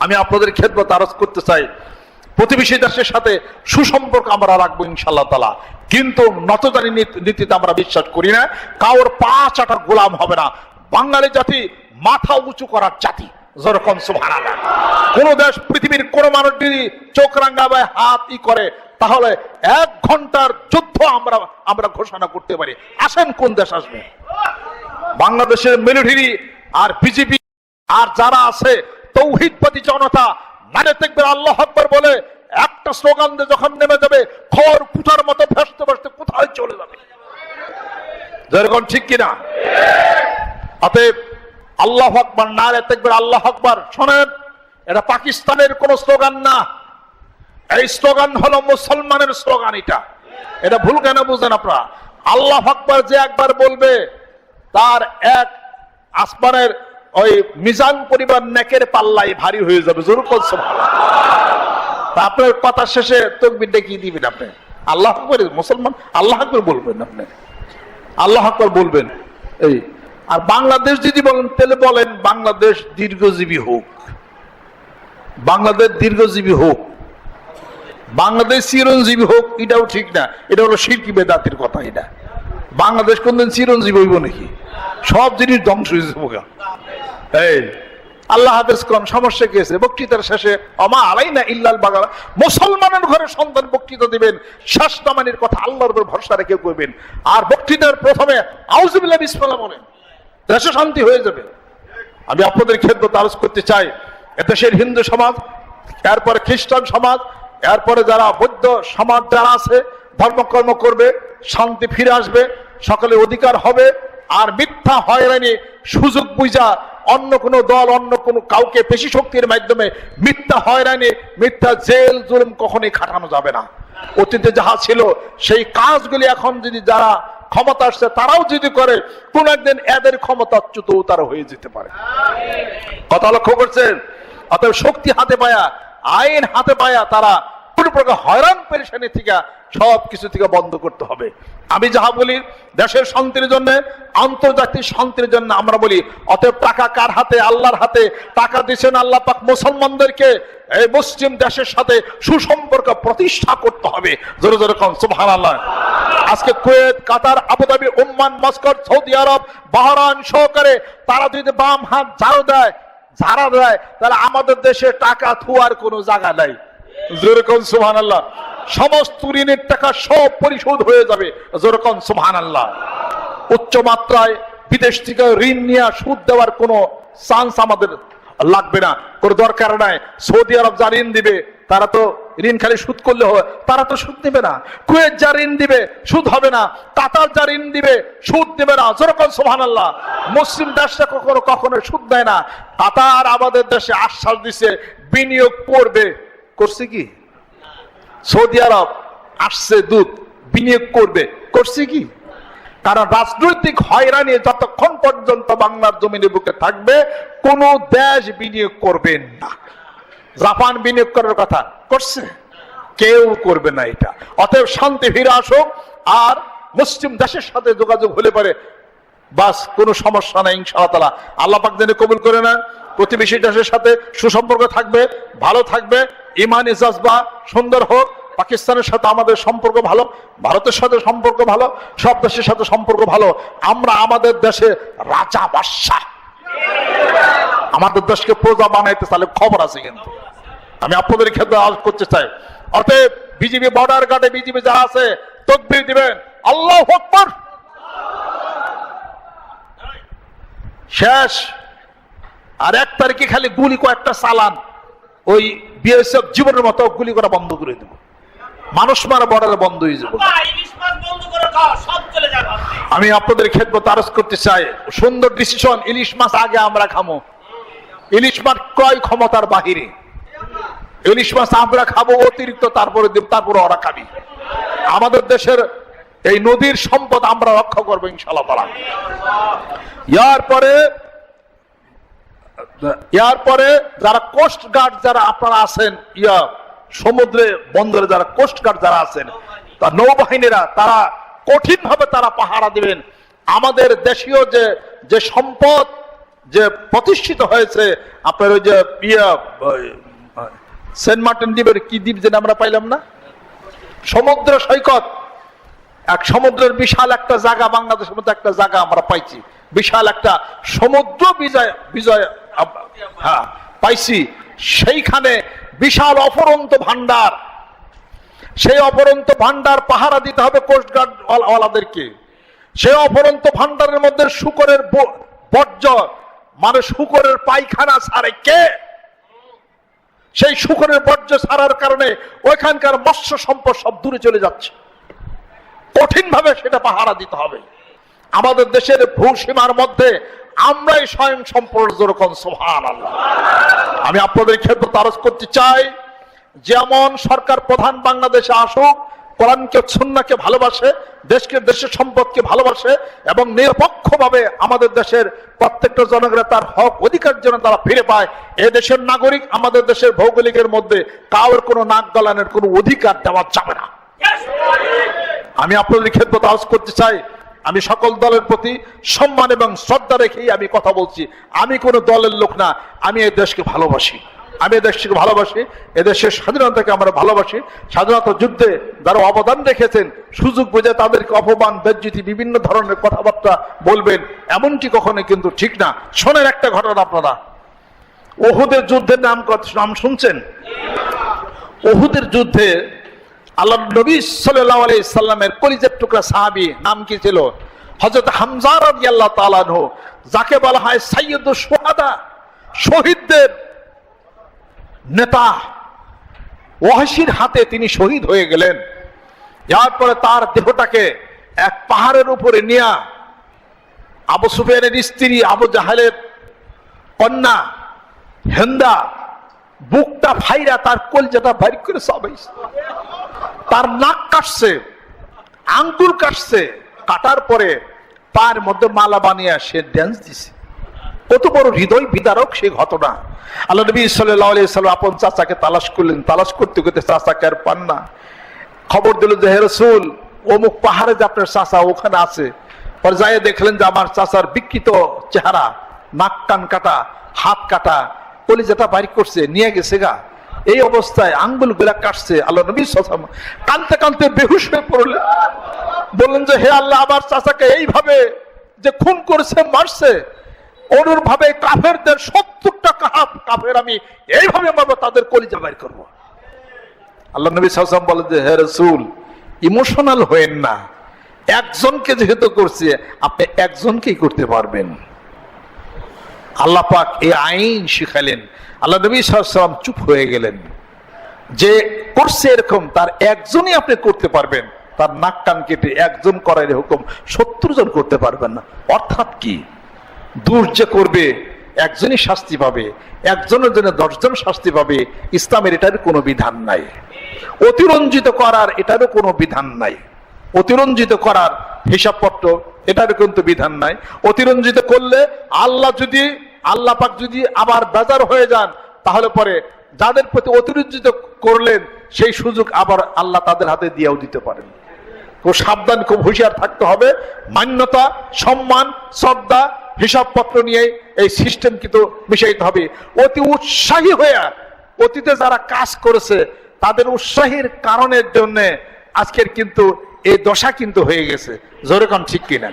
আমি আপনাদের খেদমত আরজ করতে চাই। প্রতিবেশী দেশের সাথে সুসম্পর্ক আমরা রাখব ইনশাল্লাহ তালা কিন্তু নতদারি নীতি- নীতিতে আমরা বিশ্বাস করি না। কাউর পা চাটার গোলাম হবে না। বাঙালি জাতি মাথা উঁচু করার জাতি। কোন দেশ পৃথিবীর কোন মানুষ যদি চোখ রাঙ্গাবে হাত ই করে, তাহলে এক ঘণ্টার যুদ্ধ আমরা আমরা ঘোষণা করতে পারি। আসেন কোন দেশ আসবে? বাংলাদেশের মিলিটারি আর বিজেপি আর যারা আছে তৌহিদপতি জনতা মানে দেখবে আল্লাহ আকবর বলে, একটা স্লোগান দিয়ে যখন নেমে যাবে, খড় কুটার মতো ভেসতে ভেসতে কোথায় চলে যাবে? যেরকম ঠিক কিনা? অতএব আল্লাহ আকবর না দেখবে আল্লাহ আকবর। শোনেন, এটা পাকিস্তানের কোন স্লোগান না। এই স্লোগান হলো মুসলমানের স্লোগান এটা। এটা ভুল কেন বুঝেন আপনারা? আল্লাহ আকবর যে একবার বলবে, তার এক আসমানের ওই মিজান পরিবার নেকের পাল্লাই ভারী হয়ে যাবে, জোর করছে আপনার কথা শেষে তকবির ডেকে দিবেন আপনি। আল্লাহ আকবর, মুসলমান, আল্লাহ আকবর বলবেন আপনি। আল্লাহ আকবর বলবেন, এই, আর বাংলাদেশ যদি বলেন, তাহলে বলেন বাংলাদেশ দীর্ঘজীবী হোক। বাংলাদেশ দীর্ঘজীবী হোক। বাংলাদেশ চিরঞ্জীবী হোক, এটাও ঠিক না। এটা হলো শিল্পী বেদাতির কথা এটা। বাংলাদেশ কোনদিন চিরঞ্জীবী হইব নাকি? সব জিনিস ধ্বংস হয়ে যাব। এই, আল্লাহ সমস্যা বক্তৃতার শেষে, অমা না ইল্লাল মুসলমানের সন্তান দিবেন কথা আল্লাহর উপর করবেন আর বক্তৃতার প্রথমে শান্তি হয়ে যাবে। আমি আপনাদের ক্ষেত্র তারস করতে চাই। এদেশের হিন্দু সমাজ, এরপরে খ্রিস্টান সমাজ, এরপরে যারা বৌদ্ধ সমাজ যারা আছে, ধর্মকর্ম করবে, শান্তি ফিরে আসবে, সকলের অধিকার হবে, আর মিথ্যা হয়রানি সুযোগ বুঝা অন্য কোনো দল, অন্য কোনো কাউকে পেশি শক্তির মাধ্যমে মিথ্যা হয়রানি, মিথ্যা জেল, জুলুম কখনোই খাটানো যাবে না। অতীতে যাহা ছিল, সেই কাজগুলি এখন যদি যারা ক্ষমতা আসছে, তারাও যদি করে, কোন একদিন এদের ক্ষমতাচ্যুত তারা হয়ে যেতে পারে। কথা লক্ষ্য করছেন? অতএব শক্তি হাতে পায়া, আইন হাতে পায়া তারা কোন প্রকার হয়রান পেরেশানি থেকে সব কিছু থেকে বন্ধ করতে হবে। আমি যাহা বলি দেশের শান্তির জন্য, আন্তর্জাতিক শান্তির জন্য আমরা বলি, অতএব টাকা কার হাতে? আল্লাহর হাতে। টাকা দিচ্ছেন আল্লাহ পাক মুসলমানদেরকে। এই মুসলিম দেশের সাথে সুসম্পর্ক প্রতিষ্ঠা করতে হবে। জোরে জোরে কম সুবহান আল্লাহ আজকে Kuwait, Qatar, Abu Dhabi, Oman, Muscat, Saudi Arab Bahrain সহকারে তারা যদি বাম হাত ঝাড়ু দেয়, ঝাড়া দেয়, তাহলে আমাদের দেশে টাকা থুয়ার কোনো জায়গা নাই। যেরকম সুহান আল্লাহ সমস্ত ঋণের টাকা সব পরিশোধ হয়ে যাবে। যেরকম সুহান আল্লাহ উচ্চ মাত্রায় বিদেশ থেকে ঋণ নিয়ে সুদ দেওয়ার কোনো চান্স আমাদের লাগবে না। কোনো দরকার নাই। সৌদি আরব যা ঋণ দিবে, তারা তো ঋণ খালি সুদ করলে হবে, তারা তো সুদ দিবে না। কুয়েত যা ঋণ দিবে, সুদ হবে না। কাতার যা ঋণ দিবে, সুদ দিবে না। যেরকম সোহান আল্লাহ মুসলিম দেশটা কখনো কখনো সুদ দেয় না। কাতার আমাদের দেশে আশ্বাস দিছে, বিনিয়োগ করবে। করছে কি? সৌদি আরব আসছে দুধ বিনিয়োগ করবে। করছে কি? কারণ রাজনৈতিক হয়রানি যতক্ষণ পর্যন্ত বাংলার জমিনের বুকে থাকবে, কোন দেশ বিনিয়োগ করবেন না। জাপান বিনিয়োগ করার কথা করছে। কেউ করবে না এটা। অতএব শান্তি ফিরে আসুক, আর মুসলিম দেশের সাথে যোগাযোগ হলে পারে বাস, কোনো সমস্যা নাই ইনশাআল্লাহ আল্লাহ পাক যেন কবুল করে নেন। প্রতিবেশী দেশের সাথে সুসম্পর্ক থাকবে, ভালো থাকবে। ইমানি জজবা সুন্দর হোক, পাকিস্তানের সাথে আমাদের সম্পর্ক ভালো, ভারতের সাথে সম্পর্ক ভালো, সব দেশের সাথে সম্পর্ক ভালো, আমরা আমাদের দেশে রাজা বাদশাহ। আমাদের দেশকে প্রজা বানাইতে তাহলে খবর আছে কিন্তু। আমি আপনাদের ক্ষেত্রে আজ করতে চাই। অতএব বিজেপি বর্ডার গার্ডে বিজেপি যারা আছে, তকবির দিবেন। আল্লাহ আকবর। শেষ। আর এক তারিখে খালি গুলি কয়েকটা চালান। ওই বিএসএফ জীবনের মতো গুলি করা বন্ধ করে দেবো। মানুষ মারা বর্ডারে বন্ধ হয়ে যাব। আমি আপনাদের ক্ষেত্রে তারস করতে চাই। সুন্দর ডিসিশন ইলিশ মাছ আগে আমরা খামো। ইলিশ মাছ ক্রয় ক্ষমতার বাহিরে। ইলিশ মাছ আমরা খাব অতিরিক্ত তারপরে দেব তারপরে ওরা খাবি। আমাদের দেশের এই নদীর সম্পদ আমরা রক্ষা করব ইনশাল্লাহ তালা ইয়ার পরে ইয়ার পরে যারা কোস্ট গার্ড যারা আপনারা আছেন, ইয়া সমুদ্রে, বন্দরে যারা কোস্ট গার্ড যারা আছেন, তা নৌবাহিনীরা তারা কঠিন ভাবে তারা পাহারা দিবেন। আমাদের দেশীয় যে যে সম্পদ যে প্রতিষ্ঠিত হয়েছে, আপনার ওই যে ইয়া সেন্ট মার্টিন দ্বীপের কি দ্বীপ যেন আমরা পাইলাম না? সমুদ্র সৈকত। এক সমুদ্রের বিশাল একটা জায়গা, বাংলাদেশের মধ্যে একটা জায়গা আমরা পাইছি। বিশাল একটা সমুদ্র বিজয় বিজয় হ্যাঁ পাইছি। সেইখানে বিশাল অপরন্ত ভান্ডার সেই অপরন্ত ভান্ডার পাহারা দিতে হবে কোস্টগার্ড ওয়ালাদেরকে। সেই অপরন্ত ভান্ডারের মধ্যে শুকরের ব- বর্জ্য মানে শুকরের পায়খানা সারে কে? সেই শুকরের বর্জ্য সারার কারণে ওইখানকার মৎস্য সম্পদ সব দূরে চলে যাচ্ছে। কঠিন ভাবে সেটা পাহারা দিতে হবে। আমাদের দেশের ভূসীমার মধ্যে আমরাই স্বয়ং সম্পর্ক সোহান আমি আপনাদের ক্ষেত্রে তারস করতে চাই, যেমন সরকার প্রধান বাংলাদেশে আসুক, কোরআনকে সুন্নাকে ভালোবাসে, দেশকে, দেশের সম্পদকে ভালোবাসে, এবং নিরপেক্ষভাবে আমাদের দেশের প্রত্যেকটা জনগণের তার হক, অধিকার যেন তারা ফিরে পায়। এ দেশের নাগরিক আমাদের দেশের ভৌগোলিকের মধ্যে কাউর কোনো নাক গলানোর কোনো অধিকার দেওয়া যাবে না। আমি আপনাদের ক্ষেত্রে তাজ করতে চাই আমি সকল দলের প্রতি সম্মান এবং শ্রদ্ধা রেখেই আমি কথা বলছি। আমি কোনো দলের লোক না, আমি এই দেশকে ভালোবাসি। আমি এই দেশকে ভালোবাসি এদেশের স্বাধীনতাকে আমরা ভালোবাসি। স্বাধীনতা যুদ্ধে যারা অবদান রেখেছেন, সুযোগ বুঝে তাদেরকে অপমান, বেজ্জিতি, বিভিন্ন ধরনের কথাবার্তা বলবেন, এমনটি কখনো কিন্তু ঠিক না। শোনেন একটা ঘটনা আপনারা। ওহুদের যুদ্ধের নাম নাম শুনছেন? ওহুদের যুদ্ধে আল্লাহ নবী সাল্লাহ আলি সাল্লামের কলিজের টুকরা সাহাবি, নাম কি ছিল? হজরত হামজা রাদি আল্লাহ তালানহ যাকে বলা হয় সাইয়দ সোহাদা শহীদদের নেতা। ওয়াসির হাতে তিনি শহীদ হয়ে গেলেন। যার পরে তার দেহটাকে এক পাহাড়ের উপরে নিয়ে আবু সুফিয়ানের স্ত্রী আবু জাহালের কন্যা হেন্দা, বুকটা ফাইরা তার কলজাটা বাইর করে সবাই তার নাক কাটছে, আঙ্গুল কাটছে, কাটার পরে তার মধ্যে মালা বানিয়ে সে ড্যান্স দিছে। কত বড় হৃদয় বিদারক সেই ঘটনা। আল্লাহ নবী সাল্লাম আপন চাচাকে তালাশ করলেন। তালাশ করতে করতে চাচাকে আর পান না। খবর দিল যে, হে রসুল, অমুক পাহাড়ে যে আপনার চাচা ওখানে আছে। পরে যাই দেখলেন যে, আমার চাচার বিকৃত চেহারা, নাক কান কাটা, হাত কাটা, কলিজাটা বাইর করছে, নিয়ে গেছে গা। এই অবস্থায় আঙ্গুলগুলা কাটছে, আল্লাহ নবী সাল্লাম কানতে কানতে বেহুশ হয়ে পড়লেন। বললেন যে, হে আল্লাহ, আমার চাচাকে এইভাবে যে খুন করেছে, মারছে অনুর ভাবে কাফেরদের সত্তরটা কাহাব কাফের আমি এইভাবে মারবো, তাদের কলিজা বাইর করব। আল্লাহ নবী সাল্লাম বলেন যে, হে রসুল, ইমোশনাল হয়েন না। একজনকে যেহেতু করছে, আপনি একজনকেই করতে পারবেন। আল্লাহ পাক এই আইন শিখালেন আল্লাহ নবী সাল্লাম চুপ হয়ে গেলেন। যে করছে এরকম তার একজনই আপনি করতে পারবেন, তার নাক কান কেটে একজন করার হুকুম সত্তর জন করতে পারবেন না। অর্থাৎ কি? দূর যে করবে, একজনই শাস্তি পাবে, একজনের জন্য দশজন শাস্তি পাবে, ইসলামের এটার কোনো বিধান নাই। অতিরঞ্জিত করার এটারও কোনো বিধান নাই। অতিরঞ্জিত করার হিসাবপত্র এটারও কিন্তু বিধান নাই। অতিরঞ্জিত করলে আল্লাহ যদি আল্লাহ পাক যদি আবার বেজার হয়ে যান, তাহলে পরে যাদের প্রতি অতিরঞ্জিত করলেন, সেই সুযোগ আবার আল্লাহ তাদের হাতে দিয়েও দিতে পারেন। খুব সাবধান, খুব হুঁশিয়ার থাকতে হবে। মান্যতা, সম্মান, শ্রদ্ধা, হিসাবপত্র নিয়ে এই সিস্টেম কিন্তু মিশাইতে হবে। অতি উৎসাহী হয়ে অতীতে যারা কাজ করেছে, তাদের উৎসাহীর কারণের জন্য আজকের কিন্তু এই দশা কিন্তু হয়ে গেছে। জোরে কন, ঠিক কিনা?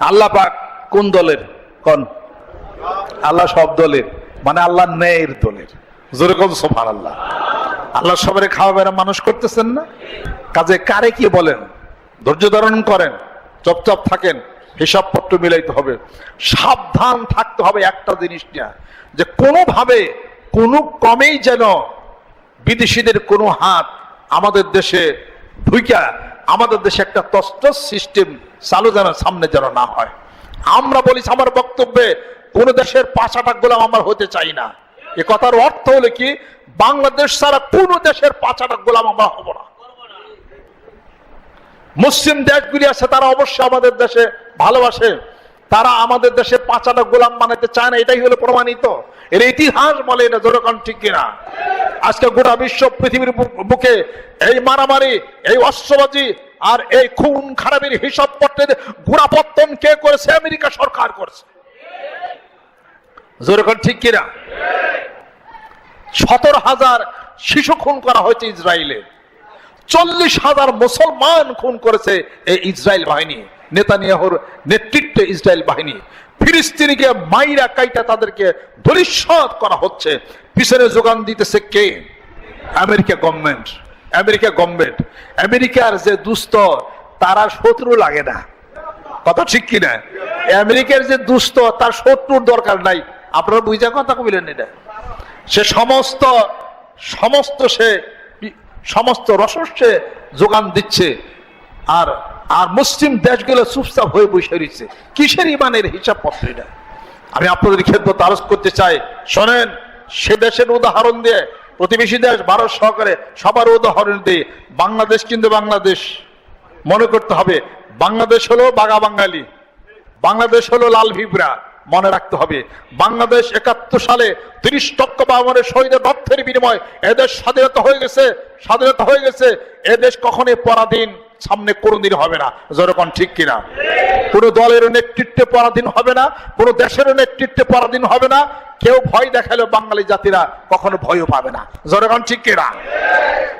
আল্লাহ পাক কোন দলের? কন? আল্লাহ সব দলের মানে আল্লাহ ন্যায়ের দলের। যেরকম সোফার আল্লাহ আল্লাহ সবারে খাওয়াবেন মানুষ করতেছেন না? কাজে কারে কি বলেন? ধৈর্য ধারণ করেন, চপচপ থাকেন, হিসাবপত্র মিলাইতে হবে। সাবধান থাকতে হবে একটা জিনিস নিয়ে, যে কোনোভাবে, কোনো কমেই যেন বিদেশিদের কোনো হাত আমাদের দেশে ঢুইকা, আমাদের দেশে একটা তস্ত সিস্টেম চালু যেন সামনে যেন না হয়। আমরা বলি আমার বক্তব্যে কোন দেশের পাঁচাটা গোলাম আমার হতে চাই না। এ কথার অর্থ হলো কি? বাংলাদেশ ছাড়া কোন দেশের পাঁচাটা গোলাম আমরা হব না। মুসলিম দেশগুলি আছে, তারা অবশ্যই আমাদের দেশে ভালোবাসে। তারা আমাদের দেশে পাঁচাটা গোলাম বানাতে চায় না, এটাই হলো প্রমাণিত। এর ইতিহাস বলে এটা যেরকম ঠিক কিনা। আজকে গোটা বিশ্ব পৃথিবীর বুকে এই মারামারি, এই অস্ত্রবাজি আর এই খুন খারাপের হিসাব পত্রের গোড়াপত্তন কে করেছে, আমেরিকা সরকার করেছে। জোরে কর ঠিক কিনা? সতেরো হাজার শিশু খুন করা হয়েছে ইসরায়েলে। চল্লিশ হাজার মুসলমান খুন করেছে এই ইসরায়েল বাহিনী। নেতানিয়াহুর নেতৃত্বে ইসরায়েল বাহিনী। ফিলিস্তিনিকে মাইরা কাইটা তাদেরকে ধরিষ্যৎ করা হচ্ছে। পিছনে যোগান দিতেছে কে? America government. America government. আমেরিকার যে দুস্থ, তারা শত্রু লাগে না। কথা ঠিক কিনা? আমেরিকার যে দুস্থ, তার শত্রুর দরকার নাই। আপনারা বুঝা কথা বললেন এটা। সে সমস্ত সমস্ত সে, সমস্ত রসস্যে যোগান দিচ্ছে। আর আর মুসলিম দেশগুলো চুপচাপ হয়ে বসে রয়েছে। কিসের ইমানের হিসাব পত্র এটা? আমি আপনাদের ক্ষেত্রে আরজ করতে চাই। শোনেন, সে দেশের উদাহরণ দিয়ে প্রতিবেশী দেশ ভারত সহকারে সবার উদাহরণ দিয়ে বাংলাদেশ কিন্তু বাংলাদেশ। মনে করতে হবে, বাংলাদেশ হলো বাগা বাঙালি। বাংলাদেশ হলো লাল ভিবরা। মনে রাখতে হবে। বাংলাদেশ একাত্তর সালে তিরিশ টক্ক বামনের শহীদের রক্তের বিনিময় এদেশ স্বাধীনতা হয়ে গেছে, স্বাধীনতা হয়ে গেছে। এদেশ কখনোই পরাধীন সামনে কোনোদিন হবে না। যেরকম ঠিক কিনা? কোন দলের নেতৃত্বে পরাধীন হবে না, কোন দেশের নেতৃত্বে পরাধীন হবে না। কেউ ভয় দেখালে বাঙালি জাতিরা কখনো ভয়ও পাবে না। যেরকম ঠিক কিনা?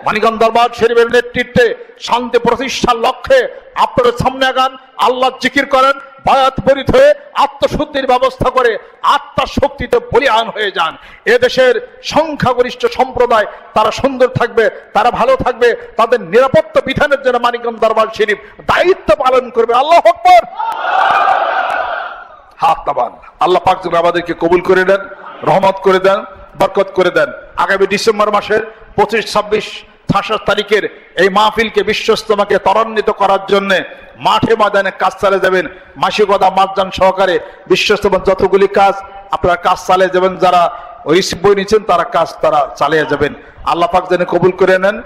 মানিকন দরবার শরীফের নেতৃত্বে শান্তি প্রতিষ্ঠার লক্ষ্যে আপনারা সামনে আগান, আল্লাহ জিকির করেন। বায়াত বরিত হয়ে আত্মশুদ্ধির ব্যবস্থা করে আত্মার শক্তিতে বলিয়ান হয়ে যান। এদেশের সংখ্যাগরিষ্ঠ সম্প্রদায় তারা সুন্দর থাকবে, তারা ভালো থাকবে, তাদের নিরাপত্তা বিধানের জন্য মানিকম দরবার শরীফ দায়িত্ব পালন করবে। আল্লাহ আকবর! হাত তাবান আল্লাহ পাক যেন আমাদেরকে কবুল করে দেন রহমত করে দেন, বরকত করে দেন। আগামী ডিসেম্বর মাসের পঁচিশ ছাব্বিশ সাতাশ তারিখের এই মাহফিলকে বিশ্বস্তমাকে ত্বরান্বিত করার জন্য মাঠে ময়দানে কাজ চালিয়ে যাবেন মাসিকতা মারজান সহকারে বিশ্বস্তমান যতগুলি কাজ আপনারা কাজ চালিয়ে যাবেন, যারা ওই বই নিচ্ছেন, তারা কাজ তারা চালিয়ে যাবেন। আল্লাহ পাক যেন কবুল করে নেন।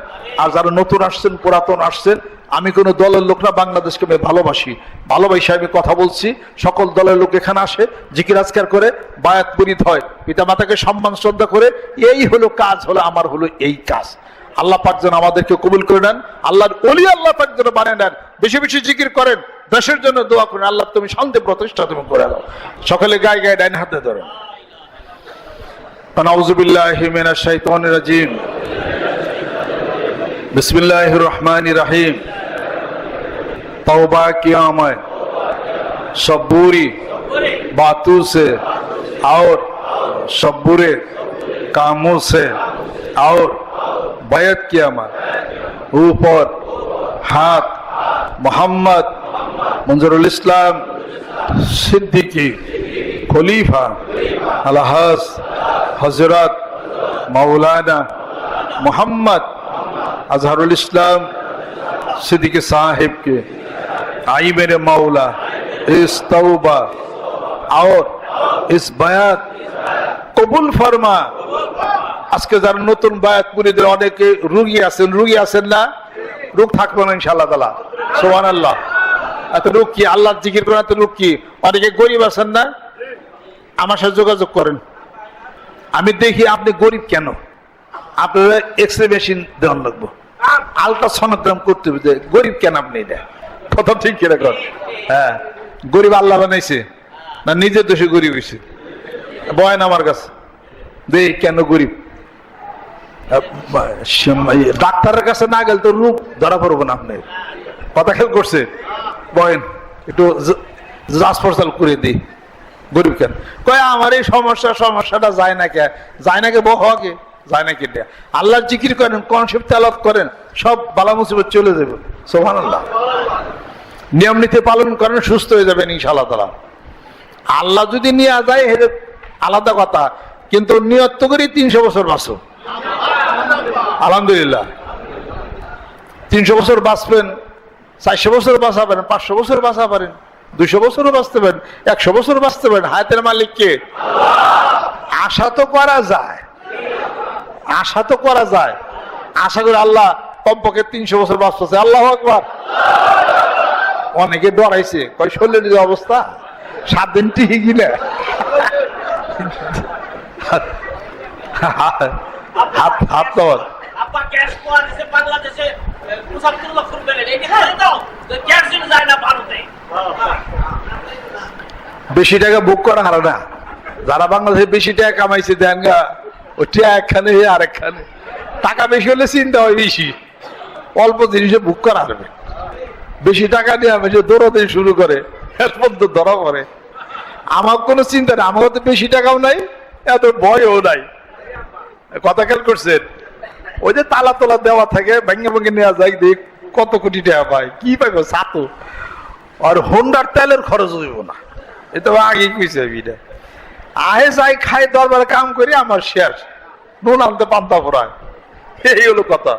আর যারা নতুন আসছেন, পুরাতন আসছেন, আমি কোনো দলের লোক না, বাংলাদেশকে আমি ভালোবাসি। ভালোবাসি, আমি কথা বলছি। সকল দলের লোক এখানে আসে, জিকির আজকার করে, বায়াত পরিত হয়। পিতা মাতাকে সম্মান, শ্রদ্ধা করে, এই হলো কাজ, হলো আমার, হলো এই কাজ। আল্লাহ পাক যেন আমাদেরকে কবুল করে নেন, আল্লাহর অলি আল্লাহ পাক যেন বানিয়ে নেন, বেশি বেশি জিকির করেন, দেশের জন্য দোয়া করেন, আল্লাহ তুমি শান্তি প্রতিষ্ঠা তুমি করে দাও। সকলে গায়ে গায়ে ডাইন হাতে ধরেন। কামু রহমান রাহিম। बैत किया मान ऊपर, हाथ, मोहम्मद मंजरुल इस्लाम सिद्दीकी खलीफा, अलहस, हज़रत मौलाना मोहम्मद अजहरुल इस्लाम सिद्दीक साहिब के आई मेरे मौला, इस तौबा और इस बयात कबुल फरमा। আজকে যারা নতুন বায়াত মুরিদের অনেকে রুগী আছেন রুগী আছেন না, রোগ থাকবে না ইনশাআল্লাহ তালা। সোহান আল্লাহ এত রোগ কি? আল্লাহ জিকির করেন এত রোগ কি? অনেকে গরিব আছেন না? আমার সাথে যোগাযোগ করেন। আমি দেখি আপনি গরিব কেন? আপনারা এক্স রে মেশিন দেওয়ান লাগবো। আলট্রাসোনোগ্রাম করতে হবে গরিব কেন আপনি এটা? কথা ঠিক কীরকম হ্যাঁ। গরিব আল্লাহ বানাইছে, না নিজের দোষে গরিব হয়েছে বয়ন আমার কাছে। দে কেন গরিব? ডাক্তারের কাছে না গেলে তো রূপ ধরা পড়ব না আপনি কথা খেয়াল করছে? বয়েন একটু জাসপরসাল করে দিই। গরিব কেন? কয়, আমার এই সমস্যা, সমস্যাটা যায় না কে? যায় না কে বহ যায় না কেটে আল্লাহ জিকির করেন, কনসেপ্ট তেলাত করেন, সব বালা মুসিবত চলে যাবে। সোহান আল্লাহ নিয়ম নীতি পালন করেন, সুস্থ হয়ে যাবেন ইনশাআল্লাহ তালা আল্লাহ যদি নিয়ে যায় আলাদা কথা। কিন্তু নিয়ত করি তিনশো বছর বাঁচো। আলহামদুলিল্লাহ। তিনশো বছর বাঁচবেন, চারশো বছর বাঁচা পারেন পাঁচশো বছর বাঁচা পারেন দুশো বছরও বাঁচতে পারেন, একশো বছর বাঁচতে পারেন। হায়াতের মালিক কে? আশা তো করা যায়। আশা তো করা যায়। আশা করে আল্লাহ কমপক্ষে তিনশো বছর বাঁচতেছে। আল্লাহ আকবার। অনেকে ডরাইছে। কয়, শরীরের যে অবস্থা? সাত দিন টিকে গিলে। হাত হাত দেওয়ার বেশি টাকা বুক করা হারা না। যারা বাংলাদেশে বেশি টাকা কামাইছে, দেন গা, ও টিয়া একখানে আরেকখানে টাকা বেশি হলে চিন্তা হয় বেশি। অল্প জিনিসে বুক করা যাবে। বেশি টাকা নিয়ে আমি যে দৌড়াতে শুরু করে মধ্যে ধরা পড়ে। আমার কোনো চিন্তা নেই। আমার তো বেশি টাকাও নাই, এত ভয়ও নাই। কথা খেয়াল করছেন? ওই যে তালা তোলা দেওয়া থাকে, ভেঙে ভেঙে নেওয়া যায় দেখ কত কোটি টাকা পায়? কি পাইব সাতো আর হোন্ডার তেলের খরচ হইব না। এটা আগে কইছে আহে যাই, খাই, দরবারে কাম করি, আমার শেয়ার নুন আনতে পান্তা ফোরায় এই হলো কথা।